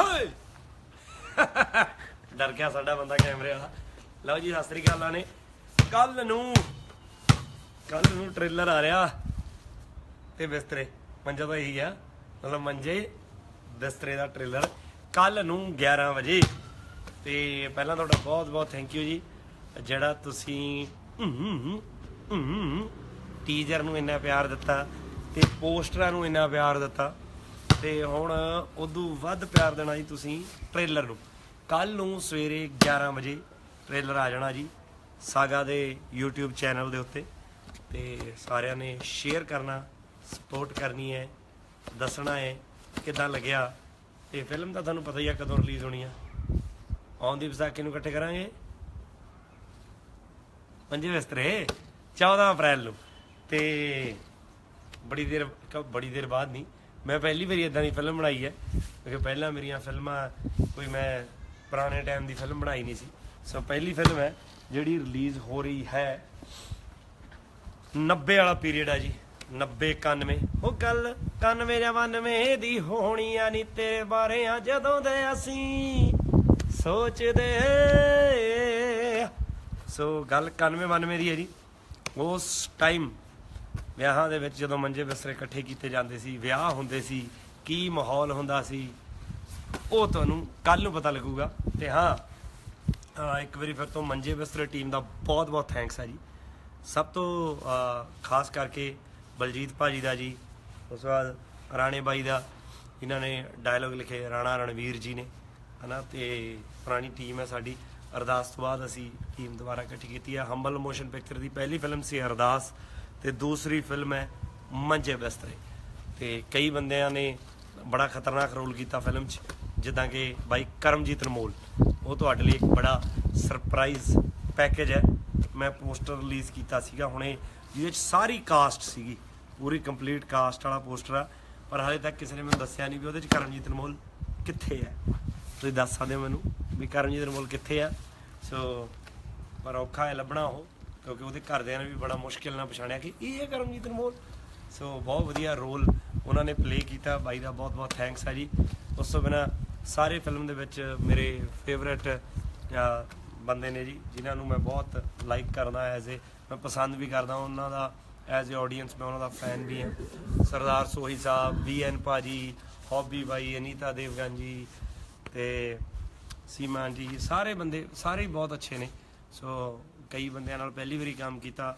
ਹਾਏ! ਡਰ ਗਿਆ ਸਾਡਾ ਬੰਦਾ ਕੈਮਰੇ ਵਾਲਾ। ਲਓ ਜੀ, ਸਤਿ ਸ੍ਰੀ ਅਕਾਲ ਆਨੇ ਕੱਲ ਨੂੰ ਕੱਲ ਨੂੰ ਟ੍ਰੇਲਰ ਆ ਰਿਹਾ। ਤੇ ਬਿਸਤਰੇ, ਮੰਜਾ ਤਾਂ ਇਹੀ ਆ। ਮਤਲਬ ਮੰਜੇ, ਬਿਸਤਰੇ ਦਾ ਟ੍ਰੇਲਰ ਕੱਲ ਨੂੰ 11 ਵਜੇ। ਤੇ ਪਹਿਲਾਂ ਤੁਹਾਡਾ ਬਹੁਤ ਬਹੁਤ ਥੈਂਕ ਯੂ ਜੀ। ਜਿਹੜਾ ਤੁਸੀਂ ਟੀਜ਼ਰ ਨੂੰ ਇੰਨਾ ਪਿਆਰ ਦਿੱਤਾ ਤੇ ਪੋਸਟਰਾਂ ਨੂੰ ਇੰਨਾ ਪਿਆਰ ਦਿੱਤਾ। ਤੇ ਹੁਣ ਉਦੋਂ ਵੱਧ ਪਿਆਰ ਦੇਣਾ ਜੀ ਤੁਸੀਂ ਟ੍ਰੇਲਰ ਨੂੰ। ਕੱਲ ਨੂੰ ਸਵੇਰੇ 11 ਵਜੇ ਟ੍ਰੇਲਰ ਆ ਜਾਣਾ ਜੀ ਸਾਗਾ ਦੇ YouTube ਚੈਨਲ ਦੇ ਉੱਤੇ ਤੇ ਸਾਰਿਆਂ ਨੇ ਸ਼ੇਅਰ ਕਰਨਾ ਸਪੋਰਟ ਕਰਨੀ ਹੈ, ਦੱਸਣਾ ਹੈ ਕਿਦਾਂ ਲੱਗਿਆ ਤੇ ਫਿਲਮ ਤਾਂ ਤੁਹਾਨੂੰ ਪਤਾ ਹੀ ਆ ਕਦੋਂ ਰਿਲੀਜ਼ ਹੋਣੀ ਆ। ਆਉਂਦੀ ਵਿਸਾਖੀ ਨੂੰ ਇਕੱਠੇ ਕਰਾਂਗੇ। ਪੰਜੇ ਬਿਸਤਰੇ 14 ਅਪ੍ਰੈਲ ਨੂੰ ਤੇ ਬੜੀ ਦੇਰ ਬੜੀ ਦੇਰ ਬਾਅਦ ਨਹੀਂ ਮੈਂ ਪਹਿਲੀ ਵਾਰੀ ਇਦਾਂ ਦੀ ਫਿਲਮ ਬਣਾਈ ਹੈ, ਕਿਉਂਕਿ ਪਹਿਲਾਂ ਮੇਰੀਆਂ ਫਿਲਮਾਂ ਕੋਈ ਮੈਂ ਪੁਰਾਣੇ ਟਾਈਮ ਦੀ ਫਿਲਮ ਬਣਾਈ ਨਹੀਂ ਸੀ। ਸੋ ਪਹਿਲੀ ਫਿਲਮ ਹੈ ਜਿਹੜੀ ਰਿਲੀਜ਼ ਹੋ ਰਹੀ ਹੈ 90 ਵਾਲਾ ਪੀਰੀਅਡ ਆ ਜੀ 90 91 ਉਹ ਗੱਲ 91 ਜਾਂ 92 ਦੀ ਹੋਣੀ ਆ ਨਹੀਂ ਤੇਰੇ ਬਾਰੇ ਆ ਜਦੋਂ ਦੇ ਅਸੀਂ ਸੋਚਦੇ ਸੋ ਗੱਲ 91 92 ਦੀ ਹੈ ਜੀ। ਉਸ ਟਾਈਮ ਵਿਆਹਾਂ ਦੇ ਵਿੱਚ ਜਦੋਂ ਮੰਜੇ ਬਿਸਤਰੇ ਇਕੱਠੇ ਕੀਤੇ ਜਾਂਦੇ ਸੀ, ਵਿਆਹ ਹੁੰਦੇ ਸੀ, ਕੀ ਮਾਹੌਲ ਹੁੰਦਾ ਸੀ, ਉਹ ਤੁਹਾਨੂੰ ਕੱਲ ਨੂੰ ਪਤਾ ਲੱਗੂਗਾ। ਤੇ ਹਾਂ ਇੱਕ ਵਾਰੀ ਫਿਰ ਤੋਂ ਮੰਜੇ ਬਿਸਤਰੇ ਟੀਮ ਦਾ ਬਹੁਤ ਬਹੁਤ ਥੈਂਕਸ ਹੈ ਜੀ। ਸਭ ਤੋਂ ਖਾਸ ਕਰਕੇ ਬਲਜੀਤ ਭਾਜੀ ਦਾ ਜੀ, ਉਸ ਤੋਂ ਬਾਅਦ ਰਾਣੇ ਬਾਈ ਦਾ ਇਹਨਾਂ ਨੇ ਡਾਇਲੋਗ ਲਿਖੇ, ਰਾਣਾ ਰਣਵੀਰ ਜੀ ਨੇ, ਹਨਾ, ਤੇ ਪੁਰਾਣੀ ਟੀਮ ਹੈ ਸਾਡੀ। ਅਰਦਾਸ ਤੋਂ ਬਾਅਦ ਅਸੀਂ ਟੀਮ ਦੁਬਾਰਾ ਇਕੱਠੀ ਕੀਤੀ ਹੈ ਹੰਬਲ ਮੋਸ਼ਨ ਪਿਕਚਰ ਦੀ ਪਹਿਲੀ ਫਿਲਮ ਸੀ ਅਰਦਾਸ। ਤੇ ਦੂਸਰੀ ਫਿਲਮ ਹੈ, ਮੰਜੇ ਬਿਸਤਰੇ ਤੇ ਕਈ ਬੰਦਿਆਂ ਨੇ ਬੜਾ ਖਤਰਨਾਕ ਰੋਲ ਕੀਤਾ ਫਿਲਮ 'ਚ, ਜਿੱਦਾਂ ਕਿ ਬਾਈ ਕਰਮਜੀਤ ਅਨਮੋਲ। ਉਹ ਤੁਹਾਡੇ ਲਈ ਇੱਕ ਬੜਾ ਸਰਪ੍ਰਾਈਜ਼ ਪੈਕੇਜ ਹੈ। ਮੈਂ ਪੋਸਟਰ ਰਿਲੀਜ਼ ਕੀਤਾ ਸੀਗਾ, ਹੁਣੇ ਜਿਹਦੇ 'ਚ ਸਾਰੀ ਕਾਸਟ ਸੀਗੀ। ਪੂਰੀ ਕੰਪਲੀਟ ਕਾਸਟ ਵਾਲਾ ਪੋਸਟਰ ਆ। ਪਰ ਹਾਲੇ ਤੱਕ ਕਿਸੇ ਨੇ ਮੈਨੂੰ ਦੱਸਿਆ ਨਹੀਂ ਵੀ ਉਹਦੇ 'ਚ ਕਰਮਜੀਤ ਅਨਮੋਲ ਕਿੱਥੇ ਹੈ। ਤੁਸੀਂ ਦੱਸ ਸਕਦੇ ਹੋ ਮੈਨੂੰ ਵੀ ਕਰਮਜੀਤ ਅਨਮੋਲ ਕਿੱਥੇ ਆ। ਸੋ ਪਰ ਔਖਾ ਹੈ ਲੱਭਣਾ ਉਹ। ਕਿਉਂਕਿ ਉਹਦੇ ਘਰਦਿਆਂ ਨੇ ਵੀ ਬੜਾ ਮੁਸ਼ਕਿਲ ਨਾਲ ਪਛਾਣਿਆ ਕਿ ਇਹ ਹੈ ਕਰਮਜੀਤ ਅਨਮੋਲ। ਸੋ ਬਹੁਤ ਵਧੀਆ ਰੋਲ ਉਹਨਾਂ ਨੇ ਪਲੇ ਕੀਤਾ। ਬਾਈ ਦਾ ਬਹੁਤ ਬਹੁਤ ਥੈਂਕਸ ਹੈ ਜੀ। ਉਸ ਤੋਂ ਬਿਨਾ ਸਾਰੇ ਫਿਲਮ ਦੇ ਵਿੱਚ ਮੇਰੇ ਫੇਵਰੇਟ ਬੰਦੇ ਨੇ ਜੀ, ਜਿਨ੍ਹਾਂ ਨੂੰ ਮੈਂ ਬਹੁਤ ਲਾਈਕ ਕਰਦਾ ਐਜ਼ ਏ ਮੈਂ ਪਸੰਦ ਵੀ ਕਰਦਾ ਉਹਨਾਂ ਦਾ ਐਜ਼ ਏ ਆਡੀਅנס ਮੈਂ ਉਹਨਾਂ ਦਾ ਫੈਨ ਵੀ ਹਾਂ। ਸਰਦਾਰ ਸੋਹੀ ਸਾਹਿਬ ਬੀਐਨ ਭਾਜੀ ਹੌਬੀ ਬਾਈ, ਅਨੀਤਾ ਦੇਵਗਨ ਜੀ ਤੇ ਸੀਮਾ ਜੀ, ਸਾਰੇ ਬੰਦੇ, ਸਾਰੇ ਬਹੁਤ ਅੱਛੇ ਨੇ। ਸੋ ਕਈ ਬੰਦਿਆਂ ਨਾਲ ਪਹਿਲੀ ਵਾਰੀ ਕੰਮ ਕੀਤਾ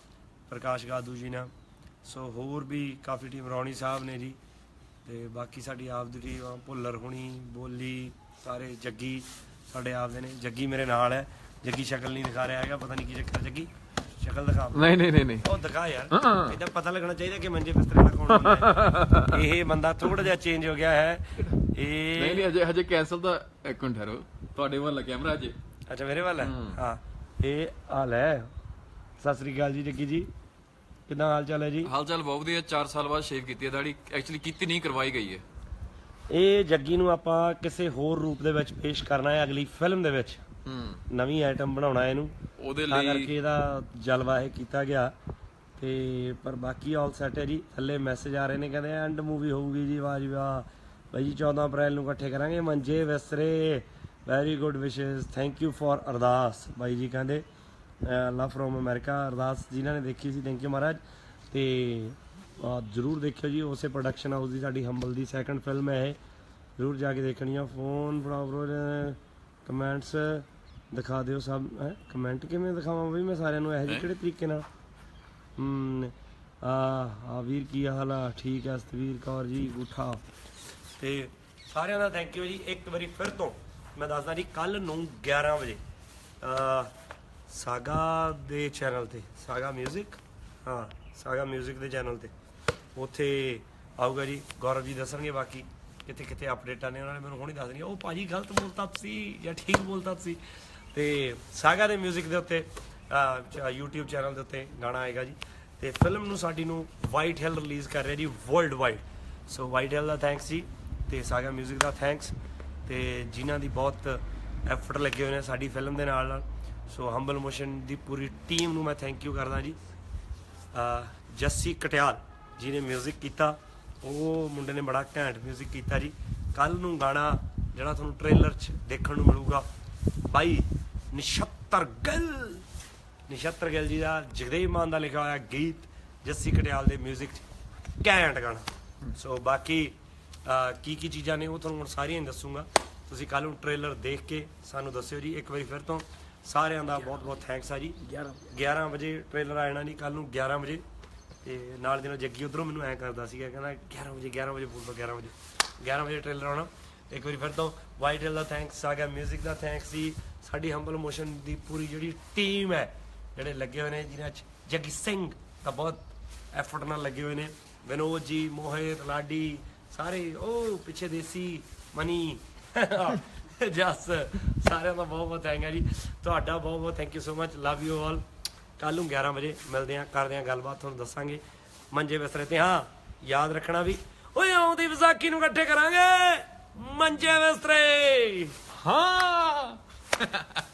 ਪ੍ਰਕਾਸ਼ ਗਾਦੂ ਜੀ ਨਾਲ। ਸੋ ਹੋਰ ਵੀ ਕਾਫੀ ਟੀਮ ਰੌਣੀ ਸਾਹਿਬ ਨੇ ਜੀ। ਤੇ ਬਾਕੀ ਸਾਡੀ ਆਪ ਦੀ ਟੀਮ ਆ, ਭੁੱਲਰ ਹੁਣੀ ਬੋਲੀ ਸਾਰੇ ਜੱਗੀ ਸਾਡੇ ਆਪ ਦੇ ਨੇ। ਜੱਗੀ ਮੇਰੇ ਨਾਲ ਹੈ। ਜੱਗੀ ਸ਼ਕਲ ਨਹੀਂ ਦਿਖਾ ਰਿਹਾ ਹੈਗਾ ਪਤਾ ਨਹੀਂ ਕੀ ਚੱਕਰ ਜੱਗੀ ਸ਼ਕਲ ਦਿਖਾ। ਨਹੀਂ ਨਹੀਂ ਨਹੀਂ ਨਹੀਂ। ਉਹ ਦਿਖਾ ਯਾਰ। ਹਾਂ। ਇਹਦਾ ਪਤਾ ਲੱਗਣਾ ਚਾਹੀਦਾ ਕਿ ਮੰਜੇ ਬਿਸਤਰੇ ਨਾਲ ਕੌਣ ਹੁੰਦਾ ਹੈ। ਇਹ ਬੰਦਾ ਥੋੜਾ ਜਿਹਾ ਚੇਂਜ ਹੋ ਗਿਆ ਹੈ। ਇਹ ਨਹੀਂ ਨਹੀਂ ਹਜੇ ਹਜੇ ਕੈਨਸਲ ਦਾ ਇੱਕ ਮਿੰਟ ਠਹਿਰੋ। ਤੁਹਾਡੇ ਵੱਲ ਕੈਮਰਾ ਹਜੇ। ਅੱਛਾ ਮੇਰੇ ਵੱਲ ਹੈ। ਹਾਂ। ਇਹ ਹਾਲ ਹੈ। ਸਤਿ ਸ੍ਰੀ ਅਕਾਲ ਜੀ ਜੱਗੀ ਜੀ। ਕਿਦਾਂ ਹਾਲ ਚਾਲ ਹੈ ਜੀ? ਹਾਲ ਚਾਲ ਬਹੁਤ ਵਧੀਆ। 4 ਸਾਲ ਬਾਅਦ ਸ਼ੇਵ ਕੀਤੀ ਹੈ ਦਾੜੀ। ਐਕਚੁਅਲੀ ਕੀਤੀ ਨਹੀਂ ਕਰਵਾਈ ਗਈ ਹੈ। ਇਹ ਜੱਗੀ ਨੂੰ ਆਪਾਂ ਕਿਸੇ ਹੋਰ ਰੂਪ ਦੇ ਵਿੱਚ ਪੇਸ਼ ਕਰਨਾ ਹੈ ਅਗਲੀ ਫਿਲਮ ਦੇ ਵਿੱਚ। ਹੂੰ। ਨਵੀਂ ਆਈਟਮ ਬਣਾਉਣਾ ਇਹਨੂੰ। ਉਹਦੇ ਤਾਂ ਲਈ ਕਰਕੇ ਇਹਦਾ ਜਲਵਾ ਇਹ ਕੀਤਾ ਗਿਆ। ਤੇ ਪਰ ਬਾਕੀ ਆਲ ਸੈਟ ਹੈ ਜੀ। ਥੱਲੇ ਮੈਸੇਜ ਆ ਰਹੇ ਨੇ ਕਹਿੰਦੇ ਐਂਡ ਮੂਵੀ ਹੋਊਗੀ ਜੀ ਵਾਹ ਜੀ ਵਾਹ। ਬਾਈ ਜੀ 14 ਅਪ੍ਰੈਲ ਨੂੰ ਇਕੱਠੇ ਕਰਾਂਗੇ। ਮੰਜੇ ਵਸਰੇ ਵੈਰੀ ਗੁੱਡ ਵਿਸ਼ੇਸ ਥੈਂਕ ਯੂ ਫॉर ਅਰਦਾਸ ਬਾਈ ਜੀ ਕਹਿੰਦੇ ਲਵ ਫਰੋਮ ਅਮਰੀਕਾ ਅਰਦਾਸ ਜਿਨ੍ਹਾਂ ਨੇ ਦੇਖੀ ਸੀ ਥੈਂਕ ਯੂ ਮਹਾਰਾਜ। ਤੇ ਜਰੂਰ ਦੇਖਿਓ ਜੀ ਉਸੇ ਪ੍ਰੋਡਕਸ਼ਨ ਹਾਊਸ ਦੀ ਸਾਡੀ ਹੰਬਲ ਦੀ ਸੈਕੰਡ ਫਿਲਮ ਹੈ ਇਹ। ਜਰੂਰ ਜਾ ਕੇ ਦੇਖਣੀ ਆ। ਫੋਨ ਫੜਾਓ ਕਮੈਂਟਸ ਦਿਖਾ ਦਿਓ ਸਭ ਕਮੈਂਟ ਕਿਵੇਂ ਦਿਖਾਵਾਂ? ਬਈ ਮੈਂ ਸਾਰਿਆਂ ਨੂੰ ਇਹੋ ਜਿਹੇ ਕਿਹੜੇ ਤਰੀਕੇ ਨਾਲ? ਹਮ ਆ ਆ ਵੀਰ ਕੀ ਹਾਲ? ਆ ਠੀਕ ਹੈ ਸਤਵੀਰ ਕੌਰ ਜੀ ਗੁੱਠਾ। ਤੇ ਸਾਰਿਆਂ ਦਾ ਥੈਂਕ ਯੂ ਜੀ। ਇੱਕ ਵਾਰੀ ਫਿਰ ਤੋਂ ਮੈਂ ਦੱਸਦਾ ਜੀ ਕੱਲ ਨੂੰ 11 ਵਜੇ ਆ ਸਾਗਾ ਦੇ ਚੈਨਲ ਤੇ ਸਾਗਾ 뮤직 ਹਾਂ ਸਾਗਾ 뮤직 ਦੇ ਚੈਨਲ ਤੇ ਉੱਥੇ ਆਊਗਾ ਜੀ ਗੌਰਵ ਜੀ ਦੱਸਣਗੇ ਬਾਕੀ ਕਿੱਥੇ ਕਿੱਥੇ ਅਪਡੇਟਾਂ ਨੇ ਉਹਨਾਂ ਨੇ ਮੈਨੂੰ ਹੁਣੇ ਦੱਸ ਦੇਣੀਆਂ ਉਹ ਭਾਜੀ ਗਲਤ ਬੋਲਤਾ ਤੁਸੀਂ ਜਾਂ ਠੀਕ ਬੋਲਤਾ ਤੁਸੀਂ ਤੇ ਸਾਗਾ ਦੇ 뮤직 ਦੇ ਉੱਤੇ ਅਹ, ਚ- YouTube ਚੈਨਲ ਦੇ ਉੱਤੇ ਗਾਣਾ ਆਏਗਾ ਜੀ ਤੇ ਫਿਲਮ ਨੂੰ ਸਾਡੀ ਨੂੰ ਵਾਈਟ ਹਿੱਲ ਰਿਲੀਜ਼ ਕਰ ਰਿਹਾ ji world wide so white hill ਦਾ ਥੈਂਕਸ ਜੀ ਤੇ ਸਾਗਾ 뮤직 ਦਾ ਥੈਂਕਸ ਤੇ ਜਿਨ੍ਹਾਂ ਦੀ ਬਹੁਤ ਐਫਰਟ ਲੱਗੇ ਹੋਏ ਨੇ ਸਾਡੀ ਫਿਲਮ ਦੇ ਨਾਲ ਨਾਲ ਸੋ ਹੰਬਲ ਮੋਸ਼ਨ ਦੀ ਪੂਰੀ ਟੀਮ ਨੂੰ ਮੈਂ ਥੈਂਕ ਯੂ ਕਰਦਾ ਜੀ ਅਹ ਜੱਸੀ ਕਟਿਆਲ ਜਿਹਨੇ 뮤직 ਕੀਤਾ ਉਹ ਮੁੰਡੇ ਨੇ ਬੜਾ ਘੈਂਟ 뮤직 ਕੀਤਾ ਜੀ ਕੱਲ ਨੂੰ ਗਾਣਾ ਜਿਹੜਾ ਤੁਹਾਨੂੰ ਟ੍ਰੇਲਰ 'ਚ ਦੇਖਣ ਨੂੰ ਮਿਲੂਗਾ ਬਾਈ ਨਿਸ਼ਤਰ ਗਿੱਲ ਨਿਸ਼ਤਰ ਗਿੱਲ ਜੀ ਦਾ ਜਗਦੇਵ ਮਾਨ ਦਾ ਲਿਖਿਆ ਹੋਇਆ ਗੀਤ ਜੱਸੀ ਕਟਿਆਲ ਦੇ 뮤직 'ਚ ਘੈਂਟ ਗਾਣਾ ਸੋ ਬਾਕੀ ਅਹ, ਕੀ ਕੀ ਚੀਜ਼ਾਂ ਨੇ ਉਹ ਤੁਹਾਨੂੰ ਹੁਣ ਸਾਰੀਆਂ ਹੀ ਦੱਸੂਗਾ। ਤੁਸੀਂ ਕੱਲ ਨੂੰ ਟ੍ਰੇਲਰ ਦੇਖ ਕੇ ਸਾਨੂੰ ਦੱਸਿਓ ਜੀ। ਇੱਕ ਵਾਰੀ ਫਿਰ ਤੋਂ ਸਾਰਿਆਂ ਦਾ ਬਹੁਤ ਬਹੁਤ ਥੈਂਕਸ ਆ ਜੀ। 11 11 ਵਜੇ ਟ੍ਰੇਲਰ ਆ ਜਾਣਾ ਨਹੀਂ ਕੱਲ ਨੂੰ 11 ਵਜੇ। ਤੇ ਨਾਲ ਦੀ ਨਾਲ ਜੱਗੀ ਉਧਰੋਂ ਮੈਨੂੰ ਐਂ ਕਰਦਾ ਸੀਗਾ ਕਹਿੰਦਾ 11 ਵਜੇ 11 ਵਜੇ ਬੋਲੋ 11 ਵਜੇ। 11 ਵਜੇ ਟ੍ਰੇਲਰ ਆਉਣਾ। ਇੱਕ ਵਾਰੀ ਫਿਰ ਤੋਂ ਵਾਈਟਲ ਦਾ ਥੈਂਕਸ ਆ ਗਿਆ 뮤직 ਦਾ ਥੈਂਕਸ ਜੀ। ਸਾਡੀ ਹੰਬਲ ਮੋਸ਼ਨ ਦੀ ਪੂਰੀ ਜਿਹੜੀ ਟੀਮ ਹੈ ਜਿਹੜੇ ਲੱਗੇ ਹੋਏ ਨੇ ਜਿਨ੍ਹਾਂ 'ਚ ਜੱਗੀ ਸਿੰਘ ਤਾਂ ਬਹੁਤ ਐਫਰਟ ਨਾਲ ਲੱਗੇ ਹੋਏ ਨੇ। ਵਿਨੋਦ ਜੀ ਮੋਹਿਤ ਲਾਡੀ ਸਾਰੇ ਉਹ ਪਿੱਛੇ ਦੇਸੀ ਮਨੀ। ਜਸ, ਸਾਰਿਆਂ ਦਾ ਬਹੁਤ ਬਹੁਤ ਥੈਂਕ ਹੈ ਜੀ। ਤੁਹਾਡਾ ਬਹੁਤ ਬਹੁਤ thank you so much love you all ਕੱਲ ਨੂੰ 11 ਵਜੇ ਮਿਲਦੇ ਆਂ ਕਰਦੇ ਆਂ ਗੱਲਬਾਤ, ਤੁਹਾਨੂੰ ਦੱਸਾਂਗੇ। ਮੰਜੇ ਬਿਸਤਰੇ ਤੇ, ਹਾਂ, ਯਾਦ ਰੱਖਣਾ ਵੀ। ਓਏ ਆਉਂਦੀ ਵਿਸਾਖੀ ਨੂੰ ਇਕੱਠੇ ਕਰਾਂਗੇ। ਮੰਜੇ ਬਿਸਤਰੇ। ਹਾਂ।